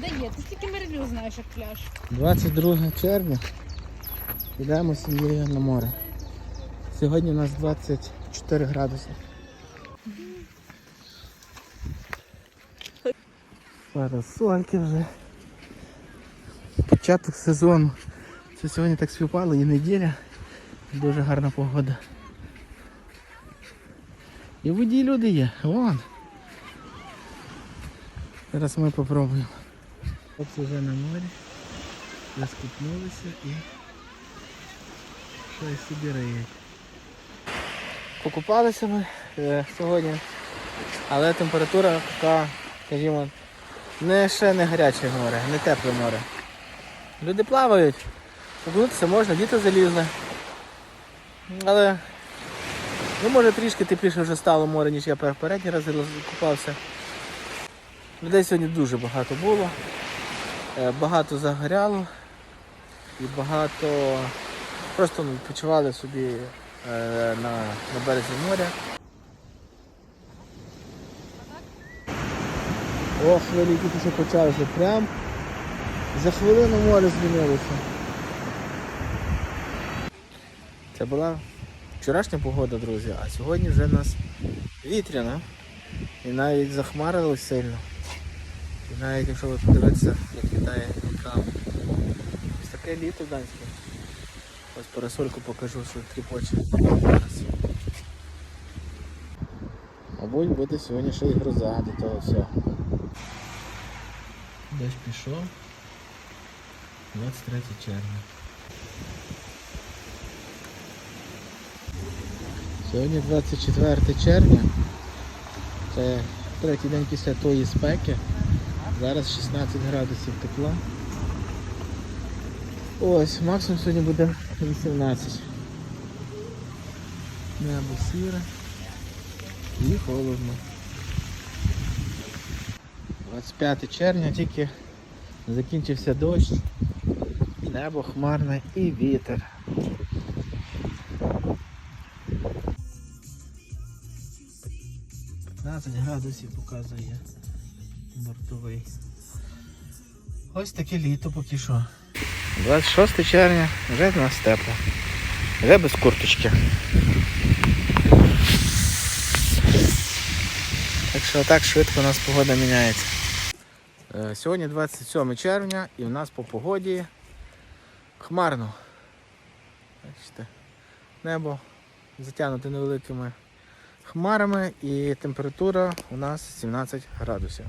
Да є, ти тільки Мерилю знаєш, як пляж. 22 червня. Йдемо з сім'єю на море. Сьогодні у нас 24 градуси. Парасольки вже. Початок сезону. Це сьогодні так співпало і неділя. Дуже гарна погода. І воді люди є. Вон. Зараз ми попробуємо. Хлопці вже на морі. Заскупнулися і щось собі риють. Покупалися ми е, сьогодні, але температура така, скажімо, не ще не гаряче море, не тепле море. Люди плавають, окунутися можна, діти залізли. Але ну, може трішки тепліше вже стало море, ніж я передній раз купався. Людей сьогодні дуже багато було. Е, Багато загоряло і багато просто ну, відпочивали собі е, на, на березі моря. Ох, великі що почалося. Прям за хвилину море змінилося. Це була вчорашня погода, друзі, а сьогодні вже в нас вітряна. І навіть захмарилось сильно. І навіть якщо ви подивитися, як літає екран. Ось таке літо данське. Ось парасольку покажу, що тріпоче. Мабуть, буде сьогодні ще й гроза до того всього. Дощ пішов. 23 червня. Сьогодні 24 червня. Це третій день після тої спеки. Зараз 16 градусів тепла. Ось, максимум сьогодні буде 18. Небо сіре і холодно. 25 червня тільки закінчився дощ, небо хмарне і вітер. П'ятнадцять градусів показує бортовий. Ось таке літо поки що. 26 червня, вже в нас тепло. Вже без курточки. Так що так швидко у нас погода міняється. Е, Сьогодні 27 червня і в нас по погоді хмарно. Бачите, небо затягнуте невеликими хмарами і температура у нас 17 градусів.